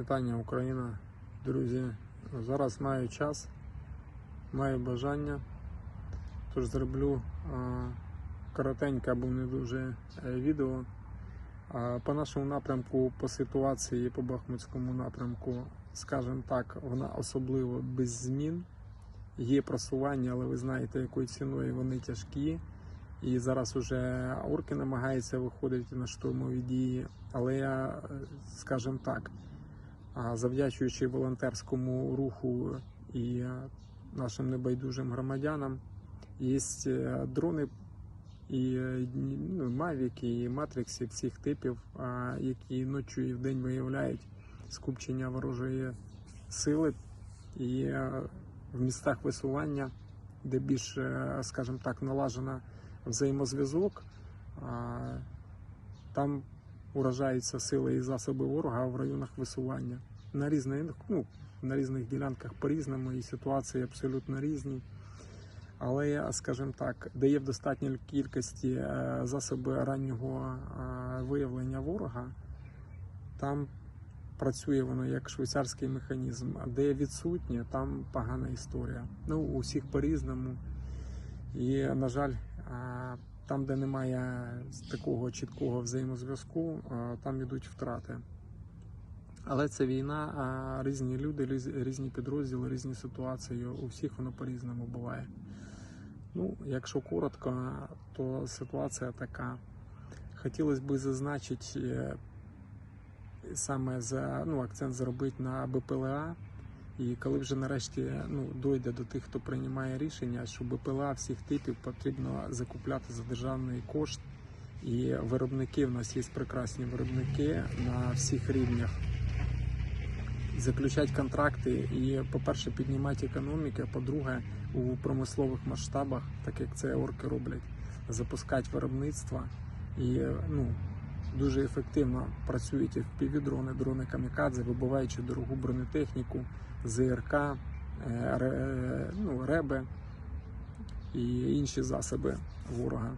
Вітання Україна, друзі. Зараз маю час, маю бажання, тож зроблю коротеньке або не дуже е, відео. По нашому напрямку, по ситуації по Бахмутському напрямку, скажімо так, вона особливо без змін. Є просування, але ви знаєте, якою ціною вони тяжкі. І зараз уже орки намагаються виходити на штурмові дії. Але я, е, скажімо так, завдячуючи волонтерському руху і нашим небайдужим громадянам, є е, дрони і е, ну, Мавіки, і Матрикси всіх типів, які ночі і вдень виявляють скупчення ворожої сили і е, в містах висування, де більш, скажімо так, налажена взаємозв'язок. Там уражаються сили і засоби ворога в районах висування. На різних, ну, на різних ділянках по-різному, і ситуації абсолютно різні. Але, скажімо так, де є в достатній кількості е, засоби раннього е, виявлення ворога, там працює воно як швейцарський механізм. А де відсутнє, там погана історія. Ну, у всіх по-різному. І, на жаль, а, там, де немає такого чіткого взаємозв'язку, там йдуть втрати. Але це війна, а різні люди, різні підрозділи, різні ситуації. У всіх воно по-різному буває. Ну, якщо коротко, то ситуація така. Хотілося б зазначити е, саме за ну, акцент зробити на БПЛА. І коли вже нарешті ну, дойде до тих, хто приймає рішення, що БПЛА всіх типів потрібно закупляти за державний кошт. І виробники в нас є прекрасні виробники на всіх рівнях. Заключати контракти і, по-перше, піднімати економіки, а по-друге, у промислових масштабах, так як це орки роблять, запускати виробництво і ну, дуже ефективно працюють FPV-дрони, дрони камікадзе, вибиваючи дорогу бронетехніку, ЗРК, е, ре- ну, реби і інші засоби ворога.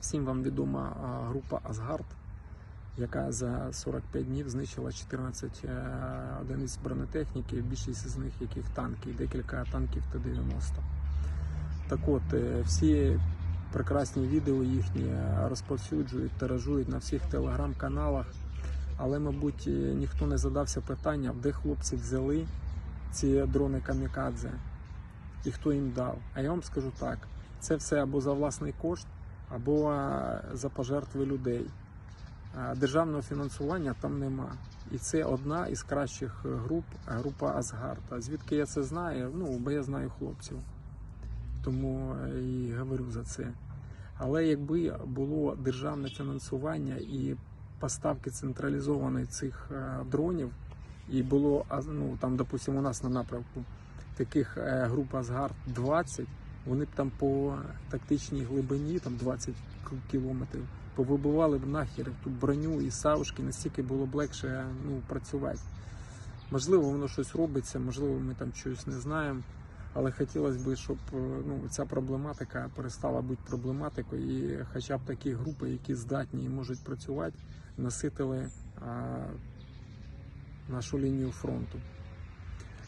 Всім вам відома група Асгард, яка за 45 днів знищила 14 е, одиниць бронетехніки, більшість з них яких танки, декілька танків Т-90. Так от, е, всі прекрасні відео їхні розповсюджують, тиражують на всіх телеграм-каналах. Але, мабуть, е, ніхто не задався питанням, де хлопці взяли ці дрони камікадзе і хто їм дав. А я вам скажу так: це все або за власний кошт, або е, за пожертви людей. Е, Державного фінансування там нема. І це одна із кращих груп, е, група Асгарта. Звідки я це знаю? Ну, бо я знаю хлопців. Тому е, і говорю за це. Але якби було державне фінансування і поставки централізованої цих е, дронів, і було ну, там, допустимо, у нас на напрямку таких е, груп Асгард 20, вони б там по тактичній глибині, там 20 кілометрів, повибивали б нахер ту броню і савушки, настільки було б легше ну, працювати. Можливо, воно щось робиться, можливо, ми там щось не знаємо. Але хотілося б, щоб е, ну, ця проблематика перестала бути проблематикою, і хоча б такі групи, які здатні і можуть працювати, наситили а, нашу лінію фронту.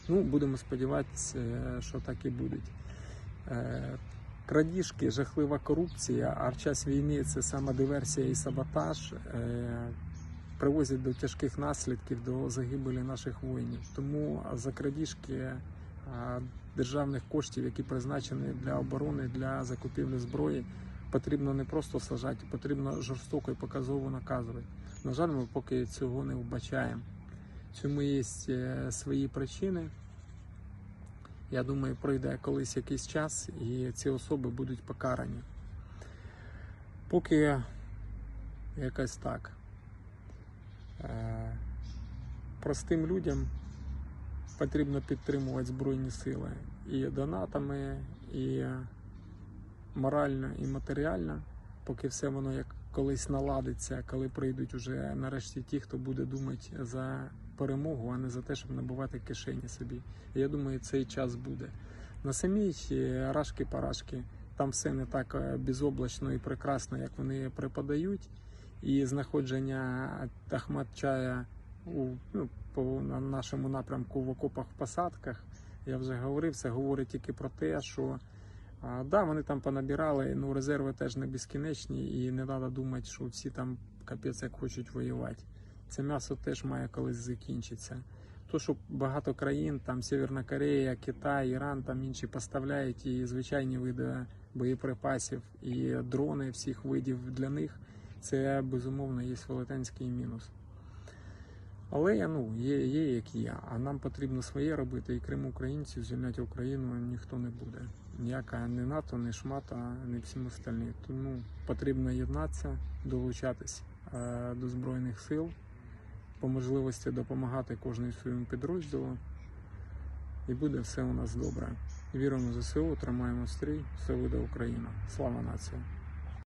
Ну, будемо сподіватися, що так і будуть. Е, Крадіжки, жахлива корупція, а в час війни це саме диверсія і саботаж е, привозять до тяжких наслідків, до загибелі наших воїнів. Тому за крадіжки державних коштів, які призначені для оборони, для закупівлі зброї, потрібно не просто сажати, потрібно жорстоко і показово наказувати. На жаль, ми поки цього не вбачаємо. Цьому є е, свої причини. Я думаю, пройде колись якийсь час і ці особи будуть покарані. Поки якось так. Е, Простим людям потрібно підтримувати Збройні Сили і донатами, і морально, і матеріально, поки все воно як колись наладиться, коли прийдуть уже нарешті ті, хто буде думати за перемогу, а не за те, щоб набувати кишені собі. Я думаю, цей час буде. На самій е, рашки-парашки там все не так е, безоблачно і прекрасно, як вони преподають. І знаходження Ахмат Чая у, ну, по на нашому напрямку в окопах в посадках. Я вже говорив, це говорить тільки про те, що а, да, вони там понабирали, ну резерви теж не безкінечні, і не треба думати, що всі там капець як хочуть воювати. Це м'ясо теж має колись закінчитися. То, що багато країн, там Северна Корея, Китай, Іран, там інші поставляють і звичайні види боєприпасів, і дрони всіх видів для них, це безумовно є велетенський мінус. Але я ну, є, є як є, а нам потрібно своє робити, і крім українців, звільняти Україну ніхто не буде. Ніяка не НАТО, не шмата, не всім остальні. Тому потрібно єднатися, долучатись е, до Збройних сил, по можливості допомагати кожному своєму підрозділу. І буде все у нас добре. Віримо в ЗСУ, тримаємо стрій, все буде Україна. Слава нації!